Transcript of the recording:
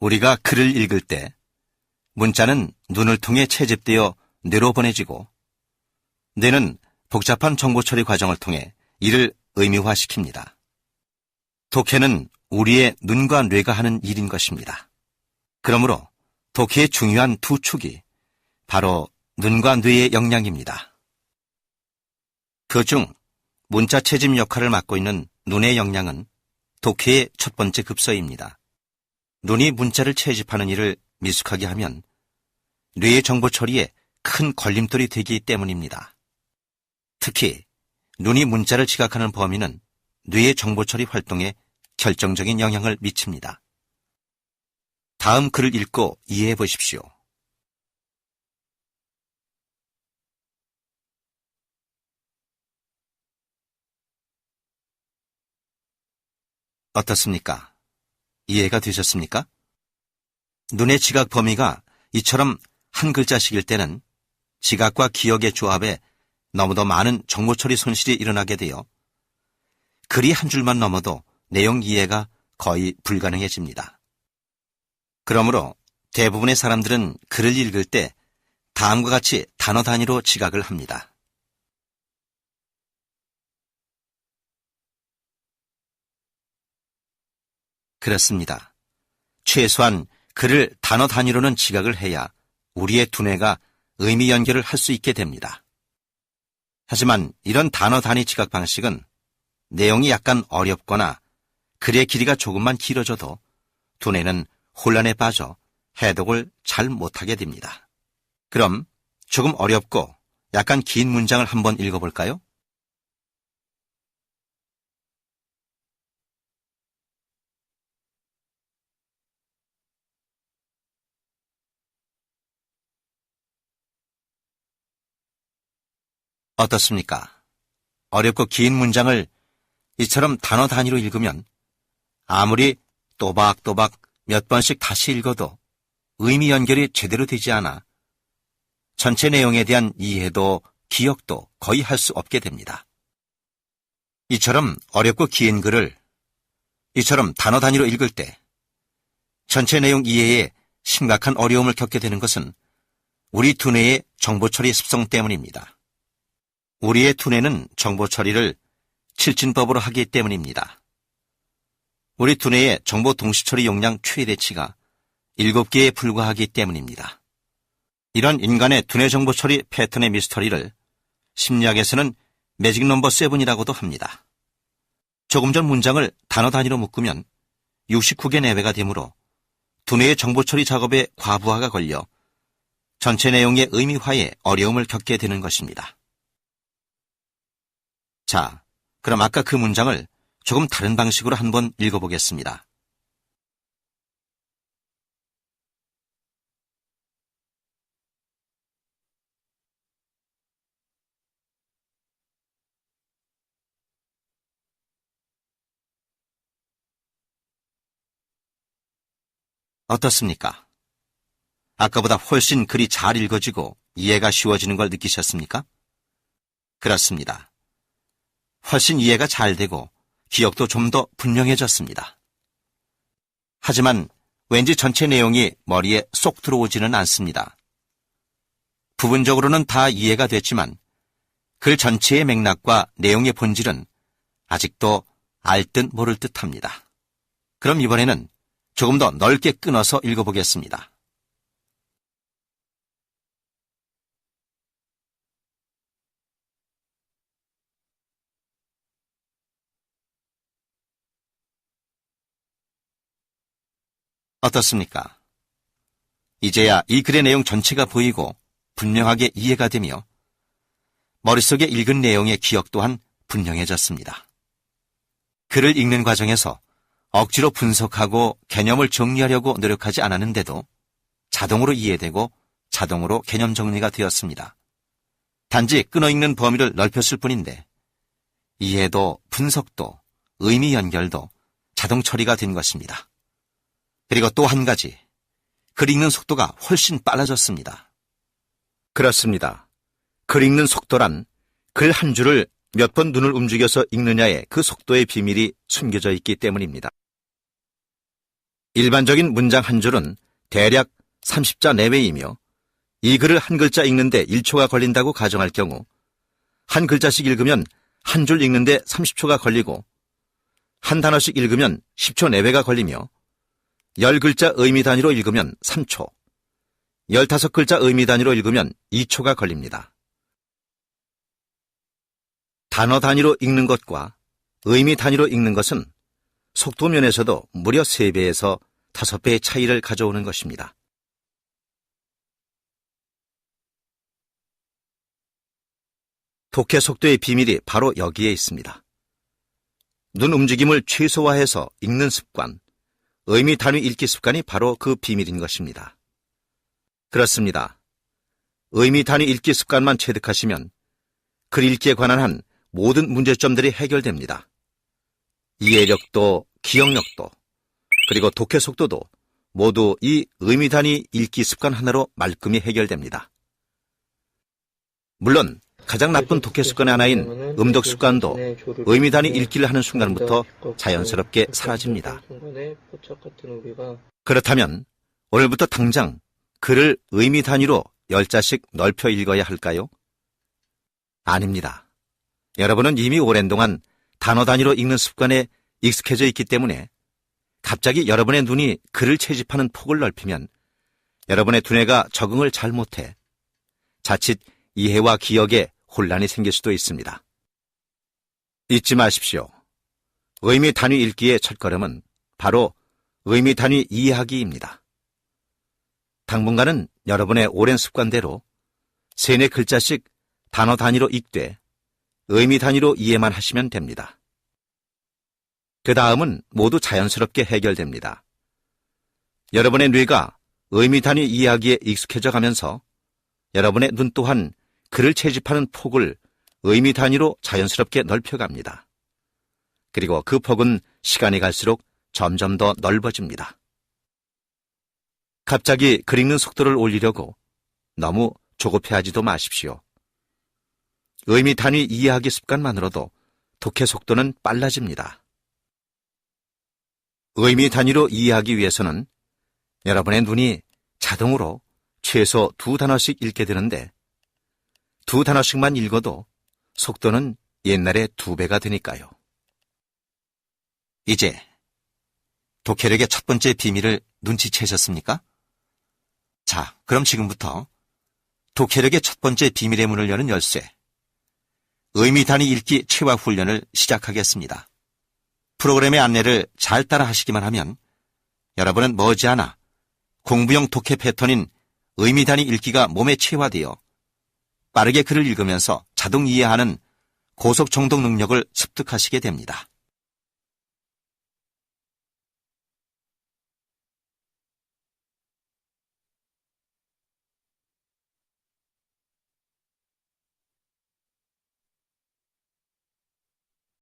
우리가 글을 읽을 때 문자는 눈을 통해 채집되어 뇌로 보내지고 뇌는 복잡한 정보 처리 과정을 통해 이를 의미화시킵니다. 독해는 우리의 눈과 뇌가 하는 일인 것입니다. 그러므로 독해의 중요한 두 축이 바로 눈과 뇌의 역량입니다. 그중 문자 채집 역할을 맡고 있는 눈의 역량은 독해의 첫 번째 급서입니다. 눈이 문자를 채집하는 일을 미숙하게 하면 뇌의 정보 처리에 큰 걸림돌이 되기 때문입니다. 특히 눈이 문자를 지각하는 범위는 뇌의 정보 처리 활동에 결정적인 영향을 미칩니다. 다음 글을 읽고 이해해 보십시오. 어떻습니까? 이해가 되셨습니까? 눈의 지각 범위가 이처럼 한 글자씩일 때는 지각과 기억의 조합에 너무도 많은 정보 처리 손실이 일어나게 되어 글이 한 줄만 넘어도 내용 이해가 거의 불가능해집니다. 그러므로 대부분의 사람들은 글을 읽을 때 다음과 같이 단어 단위로 지각을 합니다. 그렇습니다. 최소한 글을 단어 단위로는 지각을 해야 우리의 두뇌가 의미 연결을 할 수 있게 됩니다. 하지만 이런 단어 단위 지각 방식은 내용이 약간 어렵거나 글의 길이가 조금만 길어져도 두뇌는 혼란에 빠져 해독을 잘 못하게 됩니다. 그럼 조금 어렵고 약간 긴 문장을 한번 읽어볼까요? 어떻습니까? 어렵고 긴 문장을 이처럼 단어 단위로 읽으면 아무리 또박또박 몇 번씩 다시 읽어도 의미 연결이 제대로 되지 않아 전체 내용에 대한 이해도 기억도 거의 할 수 없게 됩니다. 이처럼 어렵고 긴 글을 이처럼 단어 단위로 읽을 때 전체 내용 이해에 심각한 어려움을 겪게 되는 것은 우리 두뇌의 정보 처리 습성 때문입니다. 우리의 두뇌는 정보 처리를 칠진법으로 하기 때문입니다. 우리 두뇌의 정보 동시 처리 용량 최대치가 7개에 불과하기 때문입니다. 이런 인간의 두뇌 정보 처리 패턴의 미스터리를 심리학에서는 매직 넘버 7이라고도 합니다. 조금 전 문장을 단어 단위로 묶으면 69개 내외가 되므로 두뇌의 정보 처리 작업에 과부하가 걸려 전체 내용의 의미화에 어려움을 겪게 되는 것입니다. 자, 그럼 아까 그 문장을 조금 다른 방식으로 한번 읽어보겠습니다. 어떻습니까? 아까보다 훨씬 글이 잘 읽어지고 이해가 쉬워지는 걸 느끼셨습니까? 그렇습니다. 훨씬 이해가 잘 되고 기억도 좀 더 분명해졌습니다. 하지만 왠지 전체 내용이 머리에 쏙 들어오지는 않습니다. 부분적으로는 다 이해가 됐지만 글 전체의 맥락과 내용의 본질은 아직도 알 듯 모를 듯 합니다. 그럼 이번에는 조금 더 넓게 끊어서 읽어보겠습니다. 어떻습니까? 이제야 이 글의 내용 전체가 보이고 분명하게 이해가 되며 머릿속에 읽은 내용의 기억 또한 분명해졌습니다. 글을 읽는 과정에서 억지로 분석하고 개념을 정리하려고 노력하지 않았는데도 자동으로 이해되고 자동으로 개념 정리가 되었습니다. 단지 끊어 읽는 범위를 넓혔을 뿐인데 이해도 분석도 의미 연결도 자동 처리가 된 것입니다. 그리고 또 한 가지, 글 읽는 속도가 훨씬 빨라졌습니다. 그렇습니다. 글 읽는 속도란 글 한 줄을 몇 번 눈을 움직여서 읽느냐의 그 속도의 비밀이 숨겨져 있기 때문입니다. 일반적인 문장 한 줄은 대략 30자 내외이며 이 글을 한 글자 읽는데 1초가 걸린다고 가정할 경우 한 글자씩 읽으면 한 줄 읽는데 30초가 걸리고 한 단어씩 읽으면 10초 내외가 걸리며 10글자 의미 단위로 읽으면 3초, 15글자 의미 단위로 읽으면 2초가 걸립니다. 단어 단위로 읽는 것과 의미 단위로 읽는 것은 속도 면에서도 무려 3배에서 5배의 차이를 가져오는 것입니다. 독해 속도의 비밀이 바로 여기에 있습니다. 눈 움직임을 최소화해서 읽는 습관, 의미 단위 읽기 습관이 바로 그 비밀인 것입니다. 그렇습니다. 의미 단위 읽기 습관만 체득하시면 글 읽기에 관한 한 모든 문제점들이 해결됩니다. 이해력도, 기억력도, 그리고 독해 속도도 모두 이 의미 단위 읽기 습관 하나로 말끔히 해결됩니다. 물론 가장 나쁜 독해 습관의 하나인 음독 습관도 의미 단위 읽기를 하는 순간부터 자연스럽게 사라집니다. 그렇다면 오늘부터 당장 글을 의미 단위로 열자씩 넓혀 읽어야 할까요? 아닙니다. 여러분은 이미 오랜 동안 단어 단위로 읽는 습관에 익숙해져 있기 때문에 갑자기 여러분의 눈이 글을 채집하는 폭을 넓히면 여러분의 두뇌가 적응을 잘 못해 자칫 이해와 기억에 혼란이 생길 수도 있습니다. 잊지 마십시오. 의미 단위 읽기의 첫걸음은 바로 의미 단위 이해하기입니다. 당분간은 여러분의 오랜 습관대로 세네 글자씩 단어 단위로 읽되 의미 단위로 이해만 하시면 됩니다. 그 다음은 모두 자연스럽게 해결됩니다. 여러분의 뇌가 의미 단위 이해하기에 익숙해져 가면서 여러분의 눈 또한 글을 채집하는 폭을 의미 단위로 자연스럽게 넓혀갑니다. 그리고 그 폭은 시간이 갈수록 점점 더 넓어집니다. 갑자기 글 읽는 속도를 올리려고 너무 조급해하지도 마십시오. 의미 단위 이해하기 습관만으로도 독해 속도는 빨라집니다. 의미 단위로 이해하기 위해서는 여러분의 눈이 자동으로 최소 두 단어씩 읽게 되는데 두 단어씩만 읽어도 속도는 옛날의 두 배가 되니까요. 이제 독해력의 첫 번째 비밀을 눈치채셨습니까? 자, 그럼 지금부터 독해력의 첫 번째 비밀의 문을 여는 열쇠, 의미 단위 읽기 체화 훈련을 시작하겠습니다. 프로그램의 안내를 잘 따라 하시기만 하면 여러분은 머지않아 공부용 독해 패턴인 의미 단위 읽기가 몸에 체화되어 빠르게 글을 읽으면서 자동 이해하는 고속 정독 능력을 습득하시게 됩니다.